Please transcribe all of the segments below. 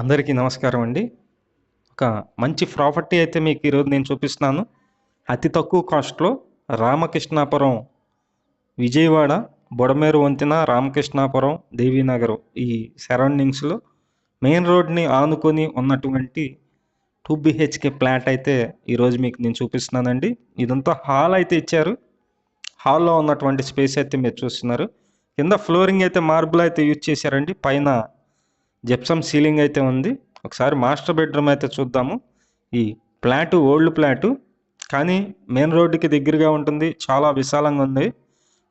అందరికీ నమస్కారం అండి. ఒక మంచి ప్రాపర్టీ అయితే మీకు ఈరోజు నేను చూపిస్తున్నాను. అతి తక్కువ కాస్ట్లో రామకృష్ణాపురం విజయవాడ బొడమేరు వంతెన రామకృష్ణాపురం దేవీనగర్ ఈ సరౌండింగ్స్లో మెయిన్ రోడ్ని ఆనుకొని ఉన్నటువంటి టూ బిహెచ్కే ఫ్లాట్ అయితే ఈరోజు మీకు నేను చూపిస్తున్నానండి. ఇదంతా హాల్ అయితే ఇచ్చారు. హాల్లో ఉన్నటువంటి స్పేస్ అయితే మీరు చూస్తున్నారు. కింద ఫ్లోరింగ్ అయితే మార్బుల్ అయితే యూజ్ చేశారండి. పైన జెప్సమ్ సీలింగ్ అయితే ఉంది. ఒకసారి మాస్టర్ బెడ్రూమ్ అయితే చూద్దాము. ఈ ప్లాటు ఓల్డ్ ప్లాటు కానీ మెయిన్ రోడ్డుకి దగ్గరగా ఉంటుంది. చాలా విశాలంగా ఉంది.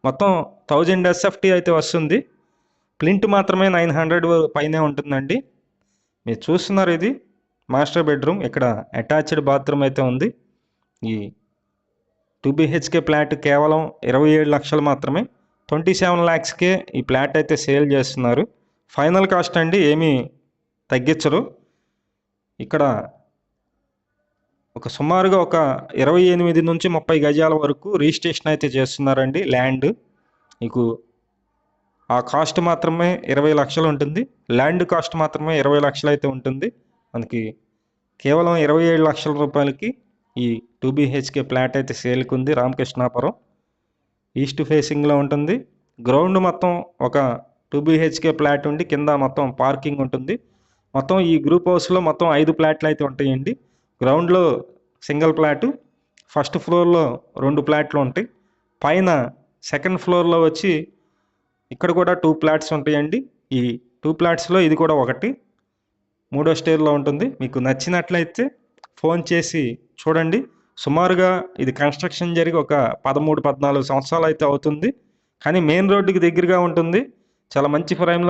మొత్తం థౌజండ్ ఎస్ఎఫ్టీ అయితే వస్తుంది. ప్లింట్ మాత్రమే నైన్ హండ్రెడ్ పైనే ఉంటుందండి. మీరు చూస్తున్నారు ఇది మాస్టర్ బెడ్రూమ్. ఇక్కడ అటాచ్డ్ బాత్రూమ్ అయితే ఉంది. ఈ టూ బిహెచ్కే ఫ్లాట్ కేవలం ఇరవై ఏడు లక్షలు మాత్రమే. ట్వంటీ సెవెన్ ల్యాక్స్కే ఈ ఫ్లాట్ అయితే సేల్ చేస్తున్నారు. ఫైనల్ కాస్ట్ అండి ఏమీ తగ్గించరు. ఇక్కడ ఒక సుమారుగా ఒక ఇరవై ఎనిమిది నుంచి ముప్పై గజాల వరకు రిజిస్ట్రేషన్ అయితే చేస్తున్నారండి ల్యాండ్. మీకు ఆ కాస్ట్ మాత్రమే ఇరవై లక్షలు ఉంటుంది. ల్యాండ్ కాస్ట్ మాత్రమే ఇరవై లక్షలు అయితే ఉంటుంది. మనకి కేవలం ఇరవై ఏడు లక్షల రూపాయలకి ఈ టూ బీహెచ్కే ఫ్లాట్ అయితే సేల్కి ఉంది రామకృష్ణాపురం. ఈస్ట్ ఫేసింగ్లో ఉంటుంది. గ్రౌండ్ మొత్తం ఒక టూ బీహెచ్కే ఫ్లాట్ ఉండి కింద మొత్తం పార్కింగ్ ఉంటుంది. మొత్తం ఈ గ్రూప్ హౌస్లో మొత్తం ఐదు ఫ్లాట్లు అయితే ఉంటాయండి. గ్రౌండ్లో సింగిల్ ఫ్లాటు ఫస్ట్ ఫ్లోర్లో రెండు ఫ్లాట్లు ఉంటాయి. పైన సెకండ్ ఫ్లోర్లో వచ్చి ఇక్కడ కూడా టూ ఫ్లాట్స్ ఉంటాయండి. ఈ టూ ఫ్లాట్స్లో ఇది కూడా ఒకటి. మూడో స్టేర్లో ఉంటుంది. మీకు నచ్చినట్లయితే ఫోన్ చేసి చూడండి. సుమారుగా ఇది కన్స్ట్రక్షన్ జరిగి ఒక పదమూడు పద్నాలుగు సంవత్సరాలు అయితే అవుతుంది. కానీ మెయిన్ రోడ్డుకి దగ్గరగా ఉంటుంది. చాలా మంచి ఫ్రేమ్లో